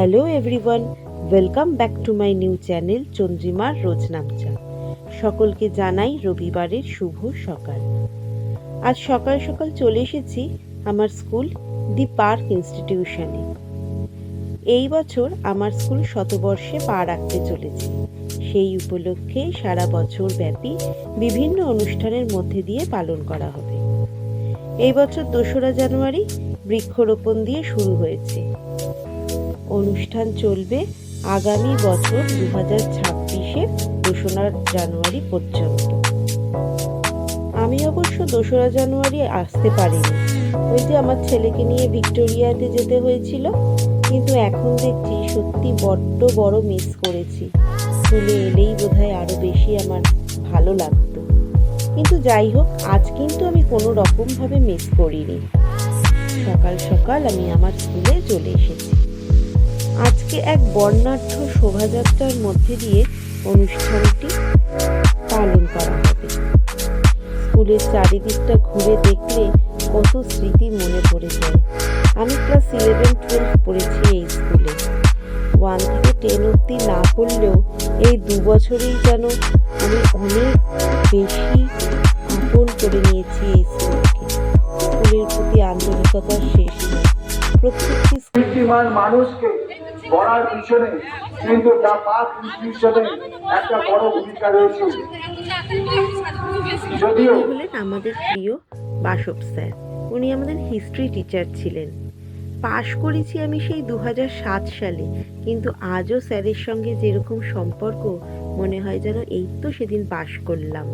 Hello everyone welcome back to my new channel চন্দ্রিমার রোজ নামচা সকলকে জানাই রবিবারের শুভ সকাল। আজ সকাল সকাল চলে এসেছি আমার স্কুল, দি পার্ক ইনস্টিটিউশনে। এই বছর আমার স্কুল শতবর্ষে পা রাখতে চলেছে। সেই উপলক্ষে সারা বছর ব্যাপী বিভিন্ন অনুষ্ঠানের মধ্যে দিয়ে পালন করা হবে। এই বছর দোসরা জানুয়ারি বৃক্ষরোপণ দিয়ে শুরু হয়েছে। অনুষ্ঠান চলবে আগামী বছর দু হাজার ছাব্বিশের দোসরা জানুয়ারি পর্যন্ত। আমি অবশ্য দোসরা জানুয়ারি আসতে পারিনি। ওই যে আমার ছেলেকে নিয়ে ভিক্টোরিয়াতে যেতে হয়েছিল, কিন্তু এখন দেখছি সত্যি বড্ড বড় মিস করেছি। স্কুলে এলেই বোধহয় আরও বেশি আমার ভালো লাগতো। কিন্তু যাই হোক, আজ কিন্তু আমি কোনো রকমভাবে মিস করিনি। সকাল সকাল আমি আমার স্কুলে চলে এসেছি। আজকে এক বর্ণাঢ্য শোভাযাত্রার মধ্যে দিয়ে অনুষ্ঠানটি পালন করা হবে। স্কুলের চারিদিকটা ঘুরে দেখলে কত স্মৃতি মনে পড়ে যায়। আমি ক্লাস ইলেভেন টুয়েলভ পড়েছি এই স্কুলে। ওয়ান থেকে টেন অব্দি না পড়লেও এই দু বছরেই যেন আমি অনেক বেশি মানুষকে গড়ার পিছনে, কিন্তু দ্য ইনস্টিটিউশনে একটা বড় ভূমিকা রয়েছে। যদিও হলেন আমাদের প্রিয় বাসব স্যার, উনি আমাদের হিস্ট্রি টিচার ছিলেন। পাশ করেছি আমি সেই দু হাজার সাত সালে, কিন্তু আজও স্যারের সঙ্গে যেরকম সম্পর্ক, মনে হয় যেন এই তো সেদিন পাশ করলাম।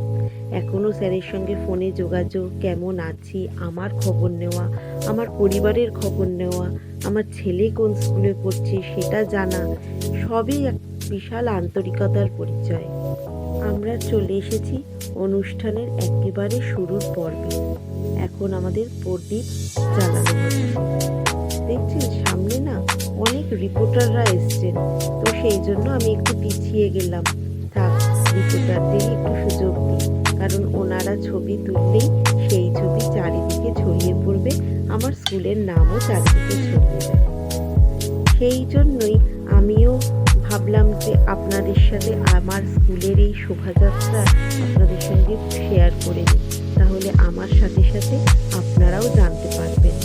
এখনও স্যারের সঙ্গে ফোনে যোগাযোগ, কেমন আছি, আমার খবর নেওয়া আমার পরিবারের খবর নেওয়া, আমার ছেলে কোন স্কুলে পড়ছে সেটা জানা, সবই এক বিশাল আন্তরিকতার পরিচয়। আমরা চলে এসেছি অনুষ্ঠানের একেবারে শুরুর পর্বে। এখন আমাদের প্রদীপ জ্বালানো দেখছেন, সামনে না অনেক রিপোর্টাররা এসছেন। তো সেই জন্য আমি একটু পিছিয়ে গেলাম। থাক একটু সুযোগ দিই। কারণ ওনারা ছবি তুললেই সেই ছবি চারিদিকে ছড়িয়ে পড়বে। আমার স্কুলের নামও চারিদিকে ছড়িয়ে যাবে সেই জন্যই আমিও ভাবলাম যে আপনাদের সাথে আমার স্কুলের এই শোভাযাত্রা আপনাদের সঙ্গে শেয়ার করে নিই। তাহলে আমার সাথে সাথে আপনারাও জানতে পারবেন।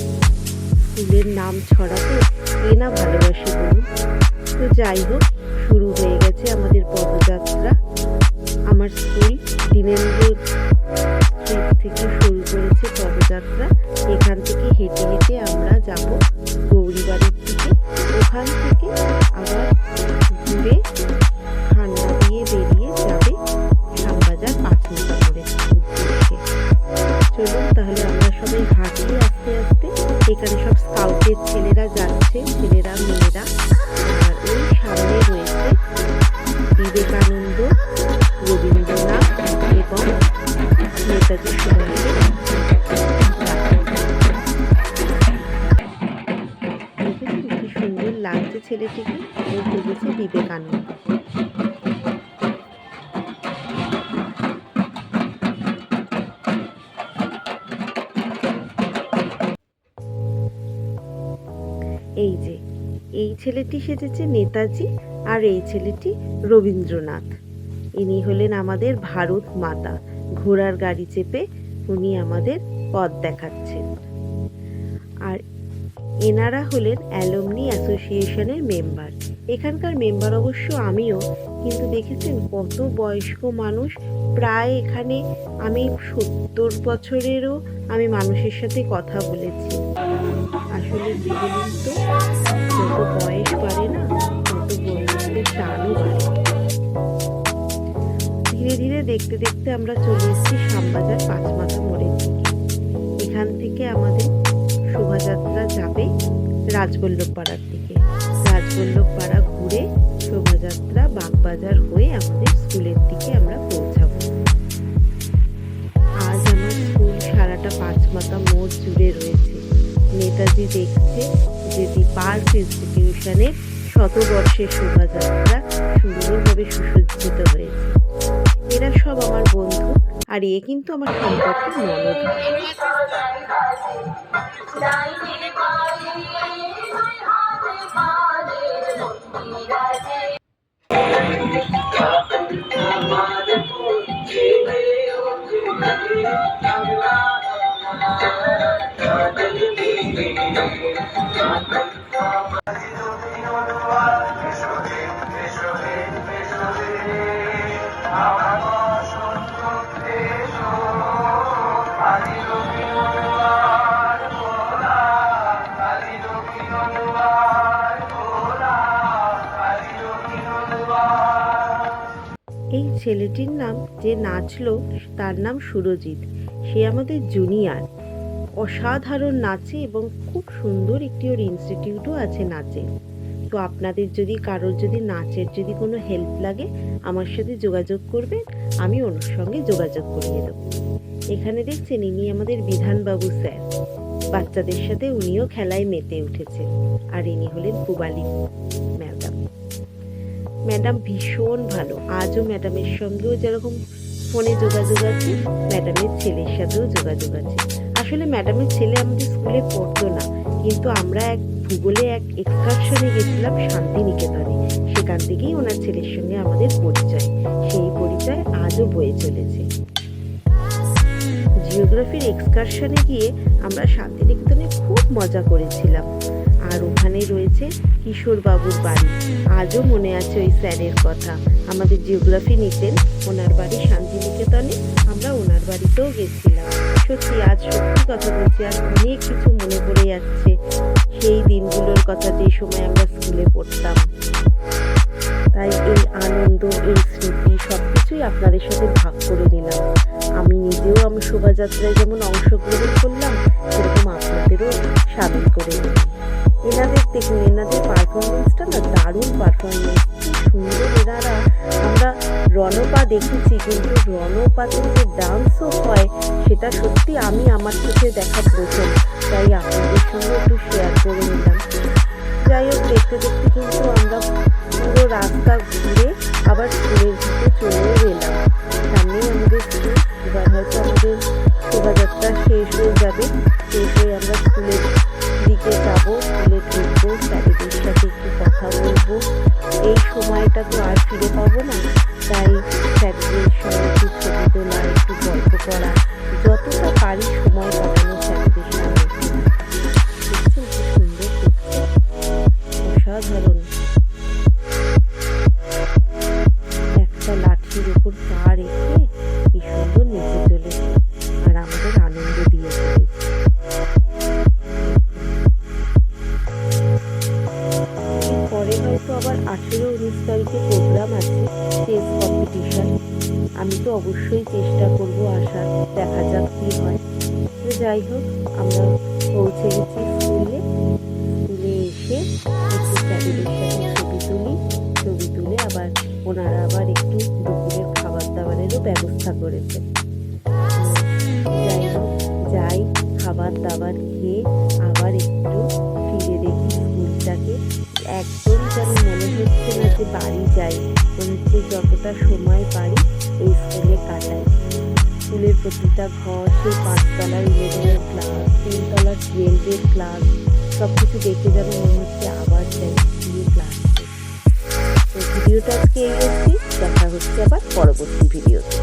স্কুলের নাম ছড়াতে কে না ভালোবাসে বলুন? তো যাই হোক, শুরু হয়ে গেছে আমাদের পদযাত্রা। আমার স্কুল দীনেন্দ্র এই যে, এই ছেলেটি সেজেছে নেতাজি আর এই ছেলেটি রবীন্দ্রনাথ। ইনি হলেন আমাদের ভারত মাতা। ঘোড়ার গাড়ি চেপে উনি আমাদের পথ দেখাচ্ছেন। আর এনারা হলেন অ্যালমনি অ্যাসোসিয়েশনের মেম্বার। এখানকার মেম্বার অবশ্য আমিও, কিন্তু দেখেছেন কত বয়স্ক মানুষ প্রায় এখানে, আমি সত্তর বছরেরও আমি মানুষের সাথে কথা বলেছি। আসলে কি বলুন তো যত বয়স বাড়ে না, তত বন্ধুত্বের টানও বাড়ে। ধীরে ধীরে দেখতে দেখতে আমরা চলে এসেছি শ্যামবাজার পাঁচমাথা মোড়ের দিকে। এখান থেকে আমাদের শোভাযাত্রা যাবে রাজবল্লভ পাড়ার দিকে। রাজবল্লভ পাড়া ঘুরে শোভাযাত্রা বাগবাজার হয়ে আমাদের স্কুলের দিকে আমরা পৌঁছাবো। পাঁচমাথা মোড় জুড়ে রয়েছে। নেতাজি দেখছে যেটি পার্ক ইনস্টিটিউশনের শতবর্ষের শোভাযাত্রা সুন্দরভাবে সুসজ্জিত হয়েছে। এরা সব আমার বন্ধু আর এ কিন্তু আমার সম্পর্কে ননদ ছেলেটির নাম যে নাচলো, তার নাম সুরজিৎ। সে আমাদের জুনিয়র। অসাধারণ নাচে এবং খুব সুন্দর একটি ওর ইনস্টিটিউটও আছে নাচে। তো আপনাদের যদি, কারোর যদি নাচের যদি কোনো হেল্প লাগে, আমার সাথে যোগাযোগ করবেন, আমি ওর সঙ্গে যোগাযোগ করিয়ে দেবো। এখানে দেখছেন, ইনি আমাদের বিধানবাবু স্যার। বাচ্চাদের সাথে উনিও খেলায় মেতে উঠেছেন। আর ইনি হলেন পুবালি ম্যাডাম ভীষণ ভালো। আজও ম্যাডামের সঙ্গেও যেরকম ফোনে যোগাযোগ আছে, ম্যাডামের ছেলের সাথেও যোগাযোগ আছে। আসলে ম্যাডামের ছেলে আমাদের স্কুলে পড়তো না, কিন্তু আমরা এক ভূগোলে এক এক্সকারশনে গেছিলাম শান্তিনিকেতনে। সেখান থেকেই ওনার ছেলের সঙ্গে আমাদের পরিচয়। সেই পরিচয় আজও বয়ে চলেছে। জিওগ্রাফির এক্সকারশনে গিয়ে আমরা শান্তিনিকেতনে খুব মজা করেছিলাম। আর ওখানে রয়েছে কিশোর বাবুর বাড়ি। আজও মনে আছে ওই স্যারের কথা। আমাদের জিওগ্রাফি নিতেন, ওনার বাড়ি শান্তিনিকেতনে, আমরা ওনার বাড়িতেও গেছিলাম। সত্যি, আজ সত্যি কথা বলছি, আর অনেক কিছু মনে পড়ে যাচ্ছে। সেই দিনগুলোর কথা যে সময় আমরা স্কুলে পড়তাম। তাই এই আনন্দ, এই স্মৃতি সব কিছুই আপনাদের সাথে ভাগ করে নিলাম। আমি নিজেও আমি শোভাযাত্রায় যেমন অংশগ্রহণ করলাম, সেরকম আপনাদেরও সামিল রণপাতে যে ডান্সও হয়, সেটা সত্যি আমি আমার চোখে দেখা প্রথম। তাই আপনাদের সঙ্গে একটু শেয়ার করে নিলাম। যাই হোক, দেখতে দেখতে কিন্তু আমরা পুরো রাস্তা অসাধারণ একটা লাঠির উপর পা রেখে কি সুন্দর নেচে চলেছে। আর আমাদের আনন্দ দিয়ে চলেছে। পরে হয়তো আবার আঠেরো, উনিশ তারিখে প্রোগ্রাম আছে স্টেজ কম্পিটিশন আমি তো অবশ্যই চেষ্টা করব আসার দেখা যাক কী হয়। যাই হোক, আমরা পৌঁছে গেছি। ছবি তুলি, ছবি তুলে আবার ওনারা আবার একটু দুপুরের খাবার দাবারেরও ব্যবস্থা করেছেন যাই যাই খাবার দাবার খেয়ে আবার একটু ফিরে দেখি স্কুলটাকে। একদম যেন মনে হচ্ছে না যে বাড়ি যাই, মনে যতটা সময় পারি এই স্কুলে কাটাই। স্কুলের প্রতিটা ঘর, সেই পাঁচতলার ইলেভেনের ক্লাস তিনতলার টুয়েলভের ক্লাস সব কিছু দেখে যেন মনে হচ্ছে ভিডিওটা আজকে এই দেখা হচ্ছে আবার পরবর্তী ভিডিওতে।